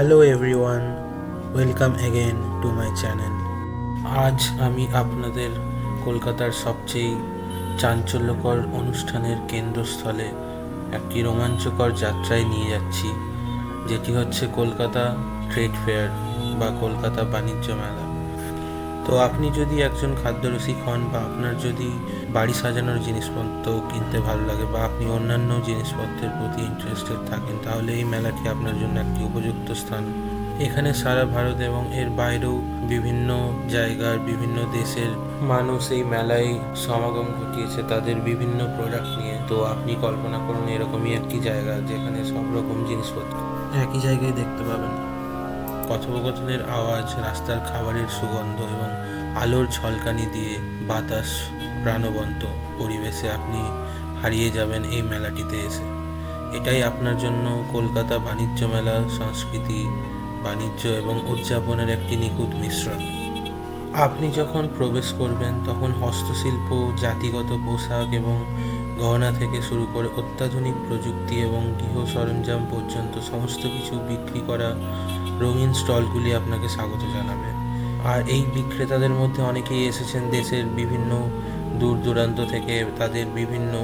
Hello everyone welcome again to my channel আজ আমি আপনাদের কলকাতার সবচেয়ে চাঞ্চল্যকর অনুষ্ঠানের কেন্দ্রস্থলে একটি রোমাঞ্চকর যাত্রায় নিয়ে যাচ্ছি, যেটি হচ্ছে কলকাতা ট্রেড ফেয়ার বা কলকাতা বাণিজ্য মেলা। তো আপনি যদি একজন খাদ্যরসিক হন বা আপনার যদি বাড়ি সাজানোর জিনিসপত্র কিনতে ভালো লাগে বা আপনি অন্যান্য জিনিসপত্রের প্রতি ইন্টারেস্টেড থাকেন, তাহলে এই মেলাটি আপনার জন্য একটি উপযুক্ত স্থান। এখানে সারা ভারত এবং এর বাইরেও বিভিন্ন জায়গার, বিভিন্ন দেশের মানুষ এই মেলায় সমাগম ঘটিয়েছে তাদের বিভিন্ন প্রোডাক্ট নিয়ে। তো আপনি কল্পনা করুন এরকমই একটি জায়গা যেখানে সব রকম জিনিসপত্র। একই জায়গায় দেখতে পাবেন। কথোপকথনের আওয়াজ, রাস্তার খাবারের সুগন্ধ এবং আলোর ঝলকানি দিয়ে বাতাস প্রাণবন্ত পরিবেশে আপনি হারিয়ে যাবেন এই মেলাটিতে এসে। এটাই আপনার জন্য কলকাতা বাণিজ্য মেলা, সংস্কৃতি, বাণিজ্য এবং উদযাপনের একটি নিখুঁত মিশ্রণ। আপনি যখন প্রবেশ করবেন, তখন হস্তশিল্প, জাতিগত পোশাক এবং গহনা থেকে শুরু করে অত্যাধুনিক প্রযুক্তি এবং গৃহ সরঞ্জাম পর্যন্ত সমস্ত কিছু বিক্রি করা রঙিন স্টলগুলি আপনাকে স্বাগত জানাবে। আর এই বিক্রেতাদের মধ্যে অনেকেই এসেছেন দেশের বিভিন্ন দূর দূরান্ত থেকে তাদের বিভিন্ন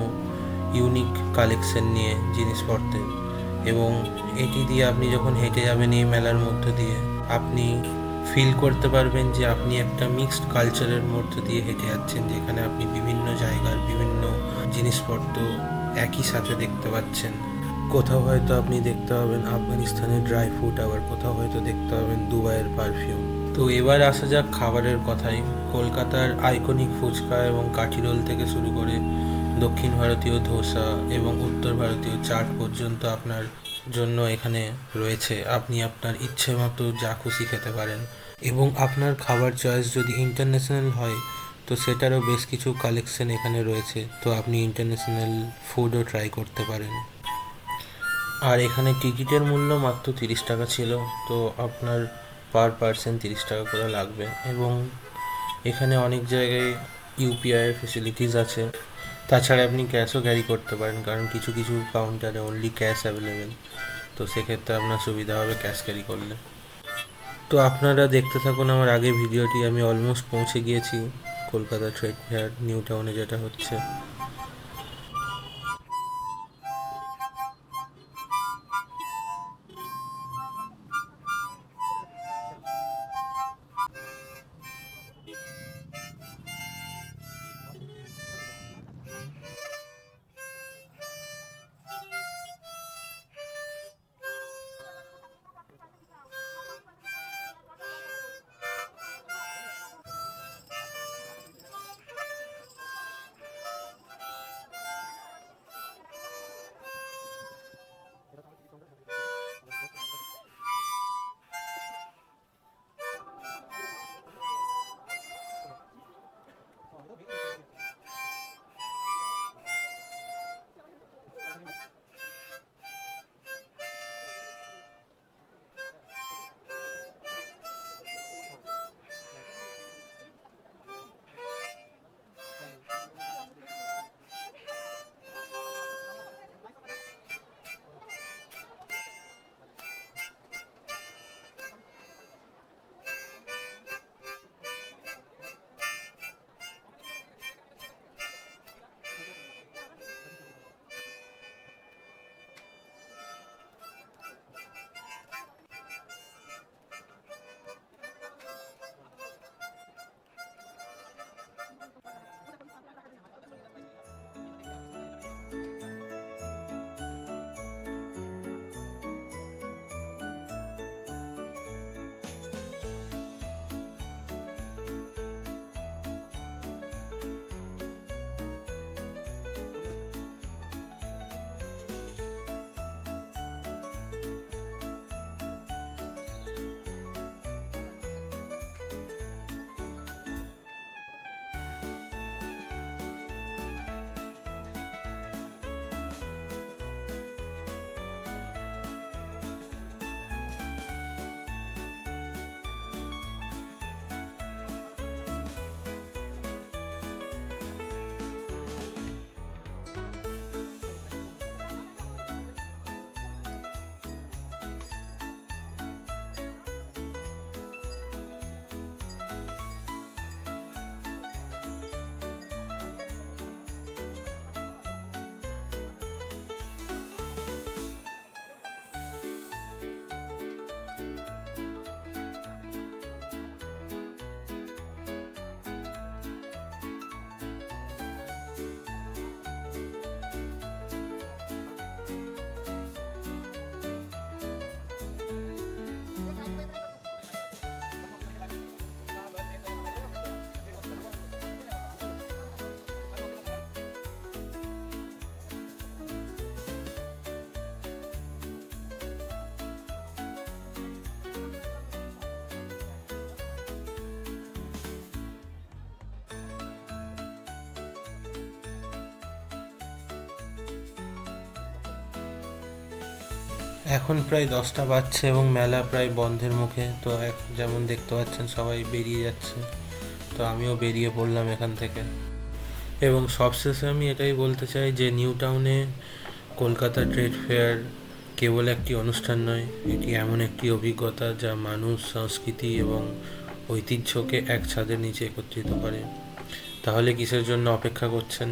ইউনিক কালেকশন নিয়ে জিনিসপত্রের এবং এটি দিয়ে আপনি যখন হেঁটে যাবেন এই মেলার মধ্য দিয়ে, আপনি ফিল করতে পারবেন যে আপনি একটা মিক্সড কালচারের মধ্য দিয়ে হেঁটে যাচ্ছেন, যেখানে আপনি বিভিন্ন জায়গার বিভিন্ন জিনিসপত্র একই সাথে দেখতে পাচ্ছেন। কোথাও হয়তো আপনি দেখতে পাবেন আফগানিস্তানের ড্রাই ফ্রুট আবার কোথাও হয়তো দেখতে পাবেন দুবাইয়ের পারফিউম তো এবার আসা যাক খাবারের কথাই। কলকাতার আইকনিক ফুচকা এবং কাঠি রোল থেকে শুরু করে দক্ষিণ ভারতীয় ধোসা এবং উত্তর ভারতীয় চাট পর্যন্ত আপনার জন্য এখানে রয়েছে। আপনি আপনার ইচ্ছে মতো যা খুশি খেতে পারেন। এবং আপনার খাবার চয়েস যদি ইন্টারন্যাশনাল হয়, তো সেটারও বেশ কিছু কালেকশন এখানে রয়েছে। তো আপনি ইন্টারন্যাশনাল ফুডও ট্রাই করতে পারেন। আর এখানে টিকিটের মূল্য মাত্র তিরিশ টাকা ছিল, তো আপনার পার পার্সন তিরিশ টাকা করে লাগবে। এবং এখানে অনেক জায়গায় ইউপিআই ফেসিলিটিস আছে। তাছাড়া আপনি ক্যাশও ক্যারি করতে পারেন, কারণ কিছু কিছু কাউন্টারে অনলি ক্যাশ অ্যাভেলেবেল তো সেক্ষেত্রে আপনার সুবিধা হবে ক্যাশ ক্যারি করলে। তো আপনারা দেখতে থাকুন আমার আগে ভিডিওটি আমি অলমোস্ট পৌঁছে গিয়েছি। কলকাতা ট্রেড ফেয়ার নিউ টাউনে যেটা হচ্ছে। এখন প্রায় দশটা বাজছে এবং মেলা প্রায় বন্ধের মুখে, তো যেমন দেখতে পাচ্ছেন সবাই বেরিয়ে যাচ্ছে। তো আমিও বেরিয়ে পড়লাম এখান থেকে। এবং সবশেষে আমি এটাই বলতে চাই যে, নিউ টাউনে কলকাতা ট্রেড ফেয়ার কেবল একটি অনুষ্ঠান নয়, এটি এমন একটি অভিজ্ঞতা যা মানুষ, সংস্কৃতি এবং ঐতিহ্যকে এক ছাদের নিচে একত্রিত করে। তাহলে কিসের জন্য অপেক্ষা করছেন?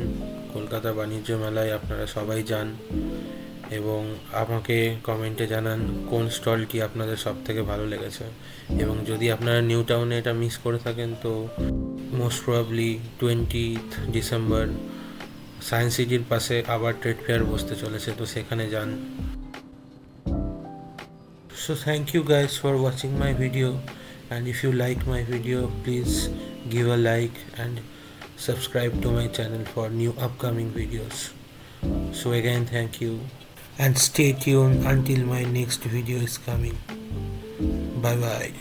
কলকাতা বাণিজ্য মেলায় আপনারা সবাই যান। এবং আমাকে কমেন্টে জানান কোন স্টলটি আপনাদের সব থেকে ভালো লেগেছে। এবং যদি আপনারা নিউ টাউনে এটা মিস করে থাকেন তো most probably twenty December science সিটির পাশে আবার ট্রেড ফেয়ার বসতে চলেছে তো সেখানে যান। So thank you guys for watching my video and if you like my video please give a like and subscribe to my channel for new upcoming videos So again, thank you. And stay tuned until my next video is coming. Bye bye.